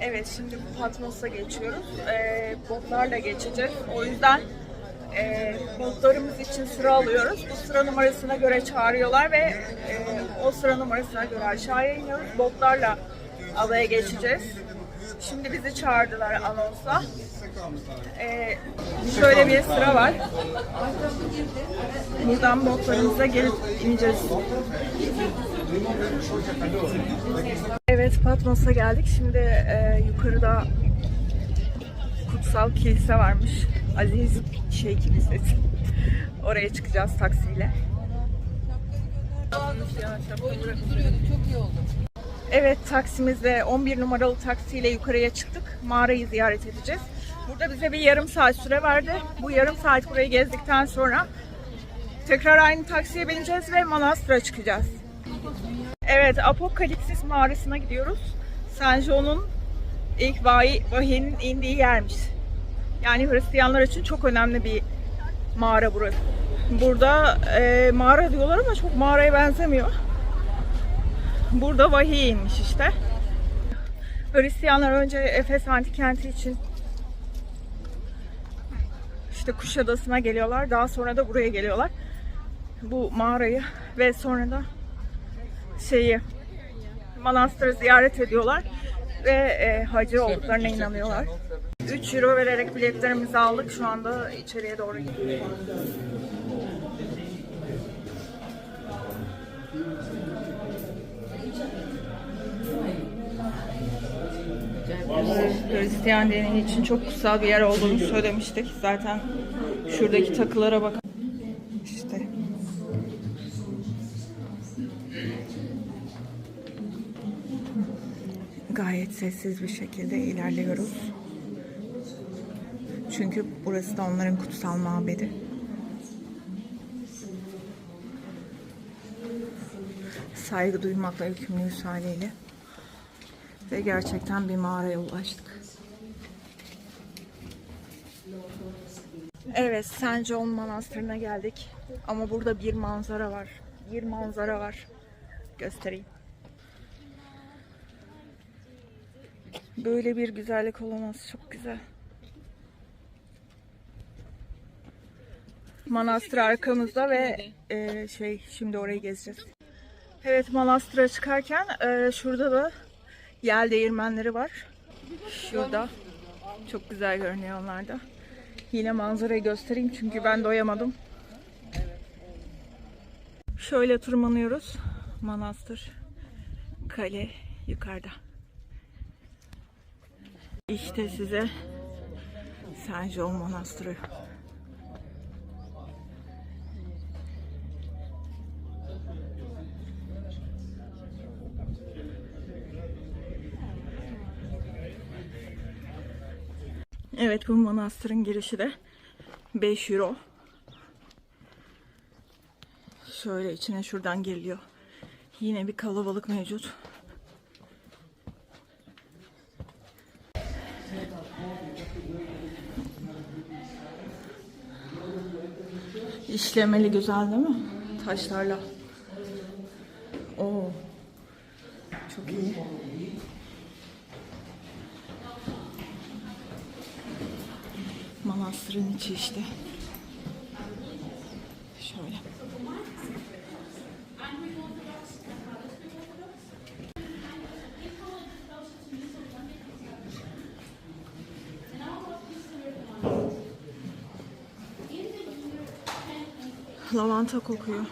Evet şimdi Patmos'a geçiyoruz. Ee, botlarla geçeceğiz. O yüzden e, botlarımız için sıra alıyoruz. Bu sıra numarasına göre çağırıyorlar ve e, o sıra numarasına göre aşağıya iniyoruz. Botlarla adaya geçeceğiz. Şimdi bizi çağırdılar anonsa. Ee, şöyle bir sıra var. Buradan botlarımıza gelip ineceğiz. Evet Patmos'a geldik. Şimdi e, yukarıda kutsal kilise varmış. Aziz şey kilisesi. Oraya çıkacağız taksiyle. Evet taksimizde 11 numaralı taksiyle yukarıya çıktık. Mağarayı ziyaret edeceğiz. Burada bize bir yarım saat süre verdi. Bu yarım saat burayı gezdikten sonra tekrar aynı taksiye bineceğiz ve Manastır'a çıkacağız. Evet, Apokalipsis mağarasına gidiyoruz. Sanjo'nun ilk vahiy, vahinin indiği yermiş. Yani Hristiyanlar için çok önemli bir mağara burası. Burada e, mağara diyorlar ama çok mağaraya benzemiyor. Burada vahiy inmiş işte. Hristiyanlar önce Efes antik kenti için işte Kuşadası'na geliyorlar. Daha sonra da buraya geliyorlar. Bu mağarayı ve sonra da şeyi manastırı ziyaret ediyorlar ve e, hacı olduklarına inanıyorlar. 3 euro vererek biletlerimizi aldık. Şu anda içeriye doğru gidiyoruz. Hristiyan dini için çok kutsal bir yer olduğunu söylemiştik. Zaten şuradaki takılara bakın. İşte gayet sessiz bir şekilde ilerliyoruz. Çünkü burası da onların kutsal mabedi. Saygı duymakla yükümlüyüz haliyle. Ve gerçekten bir mağaraya ulaştık. Evet. John Manastırı'na geldik. Ama burada bir manzara var. Bir manzara var. Göstereyim. Böyle bir güzellik olamaz. Çok güzel. Manastır arkamızda ve e, şey şimdi orayı gezeceğiz. Evet manastıra çıkarken e, şurada da yel değirmenleri var. Şurada. Çok güzel görünüyor onlar da. Yine manzarayı göstereyim çünkü ben doyamadım. Şöyle tırmanıyoruz. Manastır. Kale yukarıda. İşte size Saint John Manastırı. Evet bu manastırın girişi de 5 euro. Şöyle içine şuradan giriliyor. Yine bir kalabalık mevcut. İşlemeli güzel değil mi? Taşlarla. Oo. Çok iyi. Manastırın içi işte. Şöyle. Lavanta kokuyor.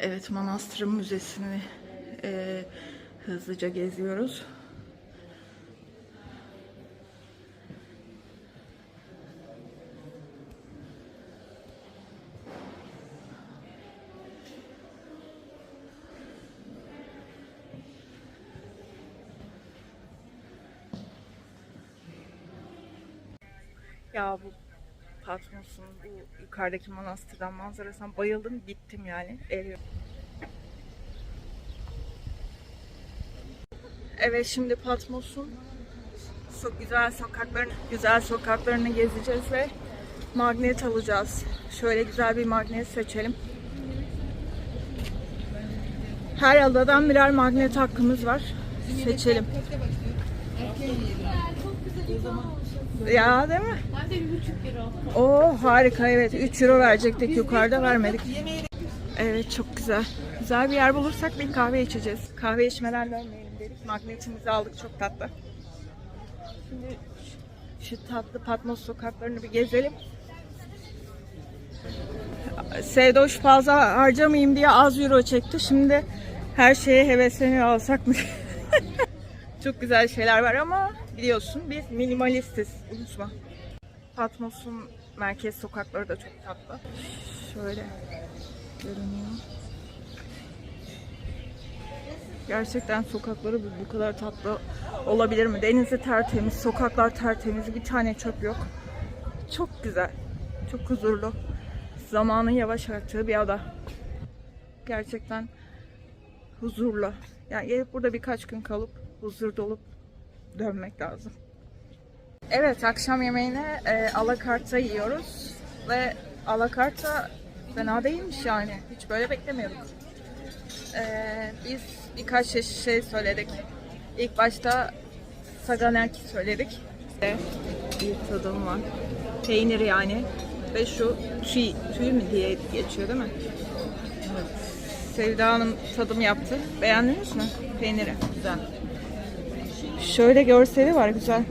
Evet, manastırın müzesini e, hızlıca geziyoruz. Ya bu Patmos'un bu yukarıdaki manastırdan manzarasına bayıldım, bittim yani. Eriyor. Evet şimdi Patmos'un çok güzel sokaklarını, güzel sokaklarını gezeceğiz ve magnet alacağız. Şöyle güzel bir magnet seçelim. Her adadan birer magnet hakkımız var. Seçelim. Ya değil mi? Hem de 1,5 euro. Oo harika evet. 3 euro verecektik yukarıda vermedik. Evet çok güzel. Güzel bir yer bulursak bir kahve içeceğiz. Kahve içmeden dönmeyelim dedik. Magnetimizi aldık çok tatlı. Şimdi şu tatlı Patmos sokaklarını bir gezelim. Sevdoş fazla harcamayayım diye az euro çekti. Şimdi her şeye hevesleniyor alsak mı? çok güzel şeyler var ama biliyorsun biz minimalistiz. Unutma. Patmos'un merkez sokakları da çok tatlı. Şöyle görünüyor. Gerçekten sokakları bu, bu kadar tatlı olabilir mi? Denizi tertemiz, sokaklar tertemiz, bir tane çöp yok. Çok güzel, çok huzurlu. Zamanın yavaş aktığı bir ada. Gerçekten huzurlu. Yani gelip burada birkaç gün kalıp huzur dolup dönmek lazım. Evet, akşam yemeğine e, alakarta yiyoruz ve alakarta fena değilmiş yani. Hiç böyle beklemiyorduk. E, biz birkaç şey söyledik. İlk başta saganerki söyledik. Ve bir tadım var. Peynir yani. Ve şu tüy, tüy mü diye geçiyor değil mi? Sevda Hanım tadım yaptı. Beğendiniz mi peyniri? Güzel. Şöyle görseli var güzel.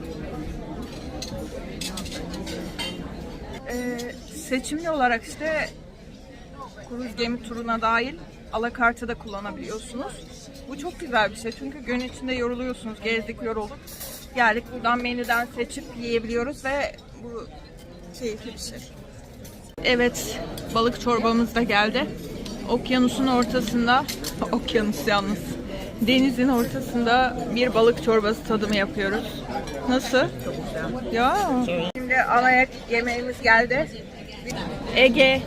Ee, seçimli olarak işte kruz gemi turuna dahil alakartı da kullanabiliyorsunuz. Bu çok güzel bir şey çünkü gün içinde yoruluyorsunuz. Gezdik, yorulduk. Geldik buradan menüden seçip yiyebiliyoruz ve bu keyifli bir şey. Evet, balık çorbamız da geldi. Okyanusun ortasında, okyanus yalnız, denizin ortasında bir balık çorbası tadımı yapıyoruz. Nasıl? Çok güzel. Ya. Şimdi ana yemeğimiz geldi. Ege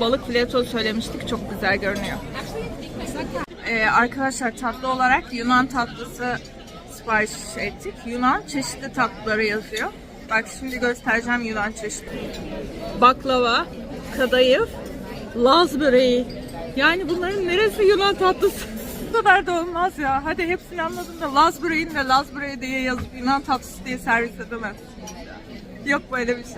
balık fileto söylemiştik. Çok güzel görünüyor. Ee, arkadaşlar tatlı olarak Yunan tatlısı sipariş ettik. Yunan çeşitli tatlıları yazıyor. Bak şimdi göstereceğim Yunan çeşitli. Baklava, kadayıf, Laz böreği. Yani bunların neresi Yunan tatlısı? Bu kadar da olmaz ya. Hadi hepsini anladım da Laz böreğini de Laz böreği diye yazıp Yunan tatlısı diye servis edemez. Yok böyle bir şey.